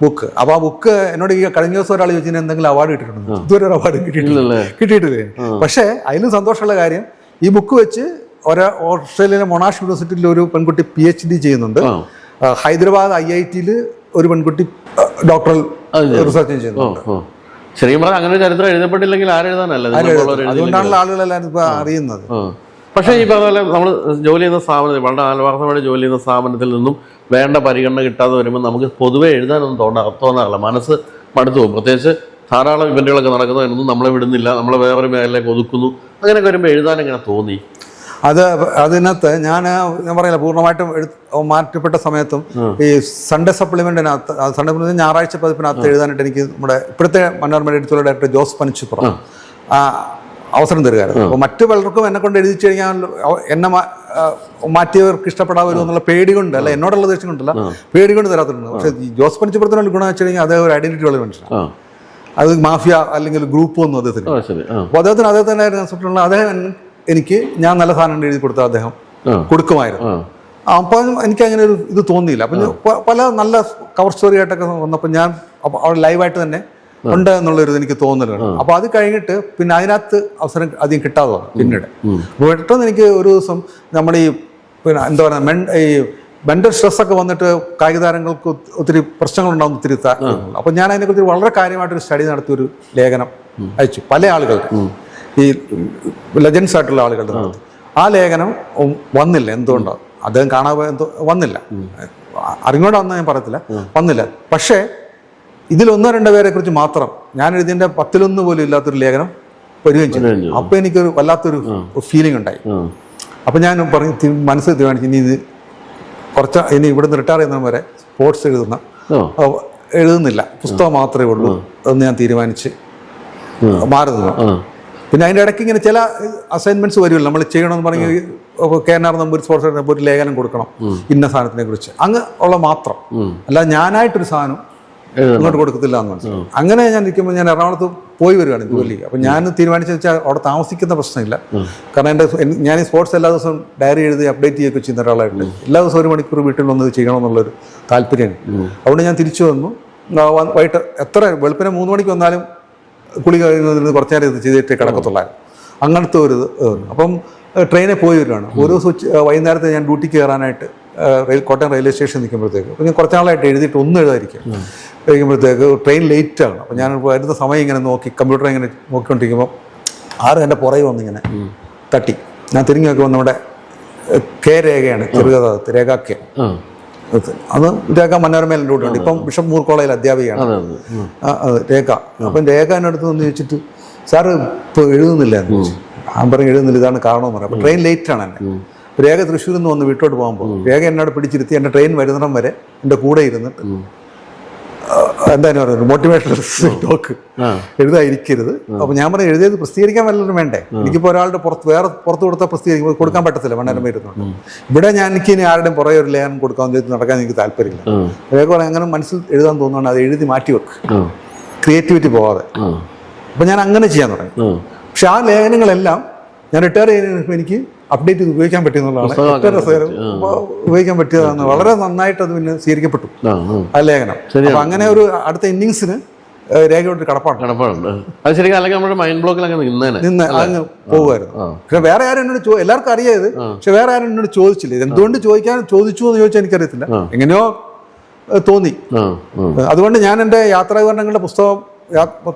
ബുക്ക് അപ്പൊ ആ ബുക്ക് എന്നോട് ഈ കഴിഞ്ഞ ദിവസം ഒരാൾ ചോദിച്ചതിന് എന്തെങ്കിലും അവാർഡ് കിട്ടിയിട്ടുണ്ടോ? ഇതുവരെ ഒരു അവാർഡ് കിട്ടിയിട്ടില്ല? കിട്ടിയിട്ടില്ല. പക്ഷേ അതിലും സന്തോഷമുള്ള കാര്യം ഈ ബുക്ക് വെച്ച് ഒരു ഓസ്ട്രേലിയയിലെ മൊണാഷ് യൂണിവേഴ്സിറ്റിയിൽ ഒരു പെൺകുട്ടി പി എച്ച് ഡി ചെയ്യുന്നുണ്ട് ഹൈദരാബാദ് ഐ ഐ ടിയിൽ ഒരു പെൺകുട്ടി ഡോക്ടറൽ റിസർച്ച് ചെയ്യുന്നുണ്ട്. പറഞ്ഞാൽ അങ്ങനെ ഒരു ചരിത്രം എഴുതപ്പെട്ടില്ലെങ്കിൽ ആരെഴുതാനല്ല? അതുകൊണ്ടാണല്ലോ ആളുകളെല്ലാം ഇപ്പൊ അറിയുന്നത്. പക്ഷേ ഈ പറഞ്ഞ പോലെ നമ്മൾ ജോലി ചെയ്യുന്ന സ്ഥാപനത്തിൽ പണ്ട് ആത്മാർത്ഥമായിട്ട് ജോലി ചെയ്യുന്ന സ്ഥാപനത്തിൽ നിന്നും വേണ്ട പരിഗണന കിട്ടാതെ വരുമ്പോൾ നമുക്ക് പൊതുവെ എഴുതാനൊന്നും തോന്നാ തോന്നാറില്ല. മനസ്സ് മടുത്തു പോകും. പ്രത്യേകിച്ച് ധാരാളം ഇവന്റുകളൊക്കെ നടക്കുന്നതിനൊന്നും നമ്മളെ വിടുന്നില്ല. നമ്മളെ വേറൊരു മേഖലയിലേക്ക് ഒതുക്കുന്നു. അങ്ങനെയൊക്കെ വരുമ്പോൾ എഴുതാൻ എങ്ങനെ തോന്നി? അത് അതിനകത്ത് ഞാൻ ഞാൻ പറയില്ല പൂർണമായിട്ടും എടുത്ത് മാറ്റപ്പെട്ട സമയത്തും ഈ സൺഡേ സപ്ലിമെന്റിനകത്ത് സൺഡേ സപ്ലിമെന്റ് ഞായറാഴ്ച പതിപ്പിനകത്ത് എഴുതാനായിട്ട് എനിക്ക് നമ്മുടെ ഇപ്പോഴത്തെ മനോരമ എഡിറ്റോറിയൽ ഡയറക്ടർ ജോസ് പനിച്ചുപുറം ആ. അവസരം തരുകയായിരുന്നു. അപ്പോൾ മറ്റു പലർക്കും എന്നെ കൊണ്ട് എഴുതിച്ചു കഴിഞ്ഞാൽ എന്നെ മാറ്റിയവർക്ക് ഇഷ്ടപ്പെടാമല്ലോ എന്നുള്ള പേടി കൊണ്ട് അല്ല എന്നോടുള്ള ദേഷ്യം കൊണ്ടല്ല പേടി കൊണ്ട് തരാത്തിട്ടുണ്ട്. പക്ഷേ ജോസ് പണിച്ചപ്പുറത്തിനുള്ള ഗുണം വെച്ച് കഴിഞ്ഞാൽ അദ്ദേഹം ഒരു ഐഡന്റിറ്റി ഉള്ള മനുഷ്യനാണ്. അത് മാഫിയ അല്ലെങ്കിൽ ഗ്രൂപ്പ് ഒന്നും അദ്ദേഹത്തിന് അപ്പോൾ അദ്ദേഹത്തിന് അദ്ദേഹത്തിന്റെ അദ്ദേഹം എനിക്ക് ഞാൻ നല്ല സാധനം എഴുതി കൊടുത്ത അദ്ദേഹം. കൊടുക്കുമായിരുന്നു. അപ്പൊ എനിക്ക് അങ്ങനെ ഒരു ഇത് തോന്നിയില്ല. അപ്പം പല നല്ല കവർ സ്റ്റോറി ആയിട്ടൊക്കെ വന്നപ്പോൾ ഞാൻ അവിടെ ലൈവായിട്ട് തന്നെ ഉണ്ട് എന്നുള്ളൊരു എനിക്ക് തോന്നലുണ്ട് അപ്പൊ അത് കഴിഞ്ഞിട്ട് പിന്നെ അതിനകത്ത് അവസരം അധികം കിട്ടാതെ വന്നു പിന്നീട്. അപ്പോൾ പെട്ടെന്ന് എനിക്ക് ഒരു ദിവസം നമ്മുടെ ഈ പിന്നെ എന്താ പറയുക മെൻ ഈ മെന്റൽ സ്ട്രെസ് ഒക്കെ വന്നിട്ട് കായിക താരങ്ങൾക്ക് ഒത്തിരി പ്രശ്നങ്ങൾ ഉണ്ടാവും ഒത്തിരി അപ്പൊ അപ്പോൾ ഞാൻ അതിനെക്കുറിച്ച് വളരെ കാര്യമായിട്ടൊരു സ്റ്റഡി നടത്തിയ ഒരു ലേഖനം അയച്ചു പല ആളുകൾക്ക്. ഈ ലെജൻസ് ആയിട്ടുള്ള ആളുകളുടെ. ആ. ലേഖനം വന്നില്ല. എന്തുകൊണ്ടാണ് അദ്ദേഹം കാണാതെ എന്തോ വന്നില്ല. അറിഞ്ഞോടാന്ന് ഞാൻ പറയത്തില്ല. വന്നില്ല. പക്ഷേ ഇതിലൊന്നോ രണ്ടോ പേരെ കുറിച്ച് മാത്രം ഞാൻ എഴുതിയതിന്റെ പത്തിലൊന്ന് പോലും ഇല്ലാത്തൊരു ലേഖനം വരികയും ചെയ്തു. അപ്പോൾ എനിക്കൊരു വല്ലാത്തൊരു ഫീലിംഗ് ഉണ്ടായി. അപ്പം ഞാൻ പറഞ്ഞു മനസ്സ് മനസ്സിൽ തീരുമാനിച്ചു. ഇനി ഇത് കുറച്ച് ഇനി ഇവിടുന്ന് റിട്ടയർ ചെയ്യുന്ന വരെ സ്പോർട്സ് എഴുതുന്ന എഴുതുന്നില്ല. പുസ്തകം മാത്രമേ ഉള്ളൂ എന്ന് ഞാൻ തീരുമാനിച്ച് മാറുന്നു പിന്നെ അതിന്റെ ഇടയ്ക്ക് ഇങ്ങനെ ചില അസൈൻമെന്റ്സ് വരുമല്ലോ. നമ്മൾ ചെയ്യണമെന്ന് പറഞ്ഞ് K N R Namboori sports ഒരു ലേഖനം കൊടുക്കണം. ഇന്ന സാധനത്തിനെ കുറിച്ച്. അങ്ങ് ഉള്ള മാത്രം. അല്ല ഞാനായിട്ടൊരു സാധനം അങ്ങോട്ട് ഇങ്ങോട്ട് കൊടുക്കത്തില്ല എന്ന് മനസ്സിലായി. അങ്ങനെ ഞാൻ നിൽക്കുമ്പോൾ ഞാൻ എറണാകുളത്ത് പോയി വരികയാണ് ജോലി അപ്പം ഞാൻ തീരുമാനിച്ചു വെച്ചാൽ അവിടെ താമസിക്കുന്ന പ്രശ്നമില്ല. കാരണം എന്റെ ഞാൻ ഈ സ്പോർട്സ് എല്ലാ ദിവസവും ഡയറി എഴുതി അപ്ഡേറ്റ് ചെയ്യുകയൊക്കെ ചെയ്യുന്ന ഒരാളായിട്ട്. എല്ലാ ദിവസവും ഒരു മണിക്കൂർ വീട്ടിൽ വന്ന് ചെയ്യണമെന്നുള്ളൊരു താല്പര്യമാണ് അതുകൊണ്ട് ഞാൻ തിരിച്ചു വന്നു. വൈകിട്ട് എത്ര വെളുപ്പിനെ മൂന്ന് മണിക്ക് വന്നാലും കുളി കഴിയുന്നതിൽ കുറച്ച് നേരം ഇത് ചെയ്തിട്ട് കിടക്കത്തുള്ളായിരുന്നു അങ്ങനത്തെ ഒരു അപ്പം ട്രെയിനിൽ പോയി വരുവാണ് ഓരോ സ്വിച്ച് വൈകുന്നേരത്തെ ഞാൻ ഡ്യൂട്ടിക്ക് കയറാനായിട്ട് റെയിൽ കോട്ടയം റെയിൽവേ സ്റ്റേഷൻ നിൽക്കുമ്പോഴത്തേക്ക് അപ്പം ഞാൻ കുറച്ച് നാളായിട്ട് എഴുതിയിട്ട് ഒന്നും എഴുതായിരിക്കും കഴിക്കുമ്പോഴത്തേക്ക് ട്രെയിൻ ലേറ്റ് ആണ് അപ്പം ഞാൻ വരുന്ന സമയം ഇങ്ങനെ നോക്കി കമ്പ്യൂട്ടർ ഇങ്ങനെ നോക്കിക്കൊണ്ടിരിക്കുമ്പോൾ ആരും എന്റെ പുറകെ വന്നിങ്ങനെ തട്ടി. ഞാൻ തിരിഞ്ഞു നോക്കുമ്പോൾ നമ്മുടെ കെ രേഖയാണ് ചെറുകഥ രേഖ കെ. ആ അത് രേഖ മനോരമയിൽ എന്റെ കൂടെ ഉണ്ട്. ഇപ്പം ബിഷപ്പ് മൂർ കോളേജിൽ അധ്യാപികയാണ് രേഖ. അപ്പം രേഖ എന്റെ അടുത്ത് നിന്ന് ചോദിച്ചിട്ട് സാറ് ഇപ്പോൾ എഴുതുന്നില്ല? എന്ന് ചോദിച്ചു. ഞാൻ പറഞ്ഞു എഴുതുന്നില്ല ഇതാണ് കാരണം പറയാം അപ്പം ട്രെയിൻ ലേറ്റ് ആണ് എന്നെ. രേഖ തൃശ്ശൂരിൽ നിന്ന് വന്ന് വീട്ടോട്ട് പോകുമ്പോൾ രേഖ എന്നോട് പിടിച്ചിരുത്തി എന്റെ ട്രെയിൻ വരുന്നിടം വരെ എന്റെ കൂടെ ഇരുന്നിട്ട് എന്താണ് പറയുന്നത്? Motivational talk എഴുതാതിരിക്കരുത്. അപ്പൊ ഞാൻ പറഞ്ഞു എഴുതിയത് പ്രസിദ്ധീകരിക്കാൻ വല്ലതും വേണ്ടേ? എനിക്കിപ്പോൾ ഒരാളുടെ പുറത്ത് വേറെ പുറത്ത് കൊടുത്താൽ പ്രസിദ്ധീകരിക്കും. കൊടുക്കാൻ പറ്റത്തില്ല മണ്ണരം വരുന്നുണ്ട് ഇവിടെ ഞാൻ എനിക്ക് ഇനി ആരുടെയും പുറകെ ഒരു ലേഖനം കൊടുക്കാൻ നടക്കാൻ എനിക്ക് താല്പര്യമില്ല. പറയാം അങ്ങനെ മനസ്സിൽ എഴുതാൻ തോന്നുന്നുണ്ട് അത് എഴുതി മാറ്റി വെക്ക്. ക്രിയേറ്റിവിറ്റി പോവാതെ. അപ്പൊ ഞാൻ അങ്ങനെ ചെയ്യാൻ തുടങ്ങി. പക്ഷെ ആ ലേഖനങ്ങളെല്ലാം ഞാൻ റിട്ടയർ ചെയ്യുന്നതിന് എനിക്ക് അപ്ഡേറ്റ് ചെയ്ത് ഉപയോഗിക്കാൻ പറ്റിയെന്നുള്ളതാണ്. രസകരം ഉപയോഗിക്കാൻ പറ്റിയതാണ്. വളരെ നന്നായിട്ട് അത് പിന്നെ സ്വീകരിക്കപ്പെട്ടു. ആ ലേഖനം. അപ്പൊ അങ്ങനെ ഒരു അടുത്ത ഇന്നിങ്സിന് രേഖയോട്ട് കടപ്പാണ് കടപ്പാടുണ്ട്. അത് ശരിക്കും അല്ലെങ്കിൽ നമ്മുടെ മൈൻഡ് ബ്ലോക്കിൽ അങ്ങ് നിന്നേനെ. നിന്ന് അങ്ങ് പോകുമായിരുന്നു. പക്ഷെ വേറെ ആരും എന്നോട് എല്ലാവർക്കും അറിയാത്. പക്ഷെ വേറെ ആരും എന്നോട് ചോദിച്ചില്ല. ഇത് എന്തുകൊണ്ട് ചോദിക്കാൻ ചോദിച്ചു എന്ന് ചോദിച്ചാൽ എനിക്കറിയത്തില്ല. എങ്ങനെയോ തോന്നി. അതുകൊണ്ട് ഞാൻ എന്റെ യാത്രാ വിവരണങ്ങളുടെ പുസ്തകം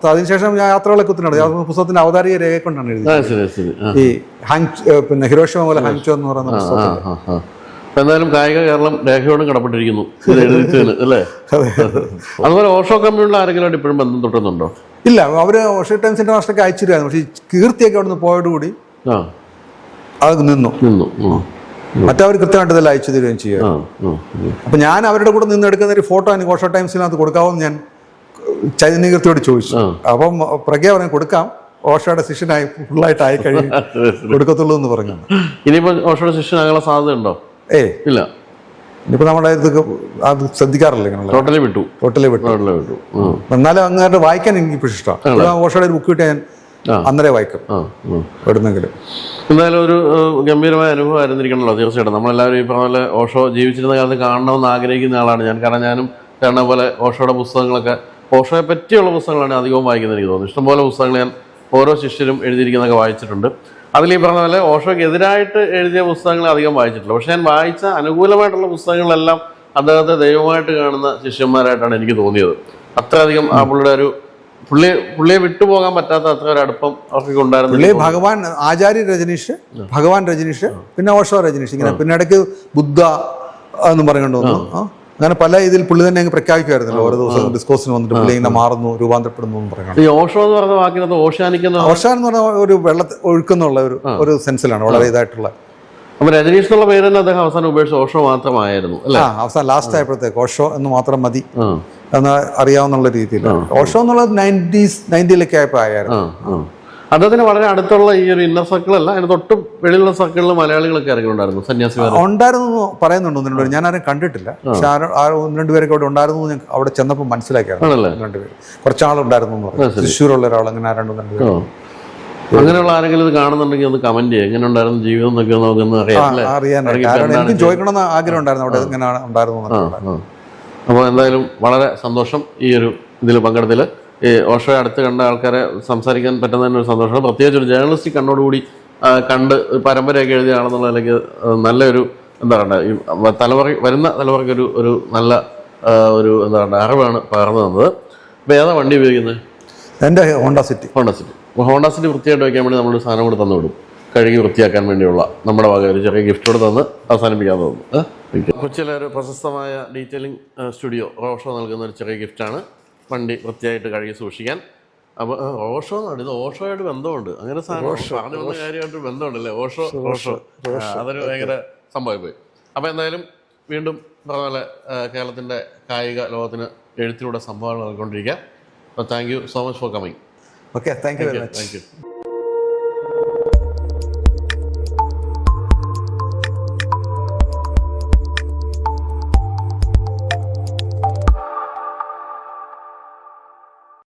അതിനുശേഷം ഞാൻ യാത്രകളൊക്കെ ഒത്തിരി പുസ്തകത്തിന്റെ അവതാരിക രേഖ കൊണ്ടാണ് എഴുതിയത്. ഈ ഹാങ് പിന്നെ ഹിരോഷിമ പോലെ ഹാങ്ചോ എന്ന് പറയുന്ന എന്തായാലും കായിക കേരളം രേഖയോടും കടപ്പെട്ടിരിക്കുന്നു. എഴുതിച്ചതിന് അല്ലേ? അതുപോലെ ഓഷോ കമ്മ്യൂണിൽ ആരെങ്കിലും ഇപ്പോഴും ബന്ധം തൊട്ടുന്നുണ്ടോ? ഇല്ല അവർ ഓഷോ ടൈംസ് ഇന്റർനാഷണലൊക്കെ അയച്ചിരുന്നു. പക്ഷേ കീർത്തിയൊക്കെ അവിടുന്ന് പോയോടുകൂടി അത് നിന്നു. നിന്നു. മറ്റവർ കൃത്യമായിട്ട് ഇതെല്ലാം അയച്ചു തരികയും ചെയ്യും ആ ഉം, ഉം. അപ്പൊ ഞാൻ അവരുടെ കൂടെ നിന്ന് എടുക്കുന്ന ഒരു ഫോട്ടോ എനിക്ക് ഓഷോ ടൈംസിനകത്ത് കൊടുക്കാവും ഞാൻ ചൈതന്യ കീർത്തിയോട് ചോദിച്ചു. അപ്പം പ്രഗ്യ പറഞ്ഞു കൊടുക്കാം. ഓഷോയുടെ ശിഷ്യനായി ഫുള്ളായിട്ട് ആയി കഴിഞ്ഞ് കൊടുക്കത്തുള്ളൂ എന്ന് പറഞ്ഞു. ഇനിയിപ്പോ ഓഷോയുടെ ശിഷ്യനാകാനുള്ള സാധ്യത ഉണ്ടോ ഏ ഇല്ല. ഇനിയിപ്പോ നമ്മുടെ ഇത് അത് ശ്രദ്ധിക്കാറില്ല ടോട്ടലി വിട്ടു. ടോട്ടലി വിട്ടു. ടോട്ടലി വിട്ടു. എന്നാലും അങ്ങനെ വായിക്കാൻ എനിക്ക് ഇപ്പൊ ഇഷ്ടമാണ് ഓഷോയുടെ ഒരു ബുക്ക് കിട്ടിയ ഞാൻ അന്നേരം വായിക്കും. എവിടുന്നെങ്കിലും. എന്തായാലും ഒരു ഗംഭീരമായ അനുഭവം ആയിരുന്നിരിക്കണല്ലോ തീർച്ചയായിട്ടും. നമ്മളെല്ലാവരും ഇപ്പോൾ പോലെ ഓഷോ ജീവിച്ചിരുന്ന കാലത്ത് കാണണമെന്ന് ആഗ്രഹിക്കുന്ന ആളാണ് ഞാൻ. കാരണം ഞാനും കാരണം പോലെ ഓഷോയുടെ പുസ്തകങ്ങളൊക്കെ ഓഷോയെ പറ്റിയുള്ള പുസ്തകങ്ങളാണ് അധികവും വായിക്കുന്നത് എനിക്ക് തോന്നുന്നു. ഇഷ്ടംപോലെ പുസ്തകങ്ങൾ ഞാൻ ഓരോ ശിഷ്യരും എഴുതിയിരിക്കുന്നതൊക്കെ വായിച്ചിട്ടുണ്ട്. അതിൽ ഈ പറഞ്ഞ പോലെ ഓഷോയ്ക്ക് എതിരായിട്ട് എഴുതിയ പുസ്തകങ്ങൾ അധികം വായിച്ചിട്ടില്ല. പക്ഷേ ഞാൻ വായിച്ച അനുകൂലമായിട്ടുള്ള പുസ്തകങ്ങളെല്ലാം അദ്ദേഹത്തെ ദൈവമായിട്ട് കാണുന്ന ശിഷ്യന്മാരായിട്ടാണ് എനിക്ക് തോന്നിയത്. അത്രയധികം ആ പുള്ളിയുടെ ഒരു പുള്ളിയെ പുള്ളിയെ വിട്ടുപോകാൻ പറ്റാത്ത അത്ര ഒരു അടുപ്പം അവർക്ക് ഉണ്ടായിരുന്നു ഭഗവാൻ ആചാര്യ രജനീഷ് ഭഗവാൻ രജനീഷ് പിന്നെ ഓഷോ രജനീഷ് ഇങ്ങനെ പിന്നെ ഇടയ്ക്ക് ബുദ്ധ എന്ന് ആ. അങ്ങനെ പല ഇതിൽ പുള്ളി തന്നെ അങ്ങ് പ്രഖ്യാപിക്കുമായിരുന്നല്ലോ. ഓരോ ദിവസം ഡിസ്കോസിന് വന്നിട്ട് പുള്ളി ഇങ്ങനെ മാറുന്നു രൂപാന്തരപ്പെടുന്നു എന്ന് പറയുന്നത് ഈ ഓഷോ എന്ന് പറഞ്ഞ വാക്കിനകത്ത് ഓഷാനിക്കുന്ന ഓഷാൻ എന്ന് പറഞ്ഞ ഒരു വെള്ള ഒഴുക്കുന്നുള്ള ഒരു ഒരു സെൻസിലാണ് വളരെ ഇതായിട്ടുള്ള. അപ്പൊ രജനീഷ് എന്നുള്ള പേര് തന്നെ അദ്ദേഹം അവസാനം ഉപേക്ഷിച്ച് ഓഷോ മാത്രമായിരുന്നു അല്ലെ? അവസാനം ലാസ്റ്റ് ആയപ്പോഴത്തേക്ക് ഓഷോ എന്ന് മാത്രം മതി എന്ന് അറിയാവുന്ന രീതിയിൽ. ഓഷോ എന്നുള്ളത് നയന്റീസ് നയന്റിയിലൊക്കെ ആയപ്പോൾ ആയിരുന്നു ആ ആ. അദ്ദേഹത്തിന് വളരെ അടുത്തുള്ള ഈ ഒരു ഇന്നർ സർക്കിൾ അല്ല അതിന് തൊട്ട് വെളിയിലുള്ള സർക്കിളിൽ മലയാളികളൊക്കെ ഇറങ്ങിയിട്ടുണ്ടായിരുന്നു സന്യാസിമാർ ഉണ്ടായിരുന്നു എന്ന് പറയുന്നുണ്ട് ഒന്ന് രണ്ടുപേര് ഞാൻ ആരും കണ്ടിട്ടില്ല പക്ഷെ ഒന്ന് രണ്ടുപേരൊക്കെ അവിടെ ഉണ്ടായിരുന്നു ഞാൻ അവിടെ ചെന്നപ്പോൾ മനസ്സിലാക്കിയാണ് രണ്ടുപേര് കുറച്ചാളുണ്ടായിരുന്നു എന്ന് പറഞ്ഞു. തൃശ്ശൂരുള്ള ഒരാൾ അങ്ങനെ രണ്ടു. അങ്ങനെയുള്ള ആരെങ്കിലും ഇത് കാണുന്നുണ്ടെങ്കിൽ ഒന്ന് കമന്റ് ചെയ്യാം എങ്ങനെ ഉണ്ടായിരുന്നു ജീവിതം എന്നൊക്കെ നമുക്കൊന്ന് അറിയാം ചോദിക്കണമെന്ന് ആഗ്രഹം ഉണ്ടായിരുന്നു. അവിടെ എങ്ങനെയാണ് ഉണ്ടായിരുന്നു. അപ്പോൾ എന്തായാലും വളരെ സന്തോഷം ഈ ഒരു ഇതിൽ പങ്കെടുത്തിൽ ഈ ഓഷോ അടുത്ത് കണ്ട ആൾക്കാരെ സംസാരിക്കാൻ പറ്റുന്നതിന് ഒരു സന്തോഷമാണ്. പ്രത്യേകിച്ച് ഒരു ജേർണലിസ്റ്റിക് കണ്ണോടുകൂടി കണ്ട് ഒരു പരമ്പരയൊക്കെ എഴുതിയാണെന്നുള്ള നിലയ്ക്ക് നല്ലൊരു എന്താ പറയുക ഈ തലമുറ വരുന്ന തലമുറയ്ക്ക് ഒരു ഒരു നല്ല ഒരു എന്താ പറയുക അറിവാണ് പകർന്നു തന്നത്. അപ്പോൾ ഏതാ വണ്ടി ഉപയോഗിക്കുന്നത് എന്റെ ഹോണ്ട സിറ്റി. Honda City. അപ്പോൾ ഹോണ്ട സിറ്റി വൃത്തിയായിട്ട് വയ്ക്കാൻ വേണ്ടി നമ്മളൊരു സാധനം കൂടെ തന്നു വിടും. കഴുകി വൃത്തിയാക്കാൻ വേണ്ടിയുള്ള നമ്മുടെ വക ഒരു ചെറിയ ഗിഫ്റ്റ് കൂടെ തന്ന് അവസാനിപ്പിക്കാൻ തോന്നുന്നു. കൊച്ചിയിലെ ഒരു പ്രശസ്തമായ ഡീറ്റെയിലിംഗ് സ്റ്റുഡിയോ റോഷോ നൽകുന്ന ഒരു ചെറിയ ഗിഫ്റ്റാണ് വണ്ടി വൃത്തിയായിട്ട് കഴുകി സൂക്ഷിക്കാൻ. അപ്പോൾ ഓഷോ എന്നാണ്. ഇത് ഓഷോയായിട്ട് ബന്ധമുണ്ട്. അങ്ങനെ പറഞ്ഞു വന്ന കാര്യമായിട്ട് ബന്ധമുണ്ടല്ലേ? ഓഷോ ഓഷോ അതൊരു ഭയങ്കര സംഭവമായി പോയി. അപ്പോൾ എന്തായാലും വീണ്ടും പറഞ്ഞ പോലെ ആ, കേരളത്തിന്റെ കായിക ലോകത്തിന് എഴുത്തിലൂടെ സംഭവങ്ങൾ നൽകിക്കൊണ്ടിരിക്കുക അപ്പോൾ thank you so much for coming okay thank you thank you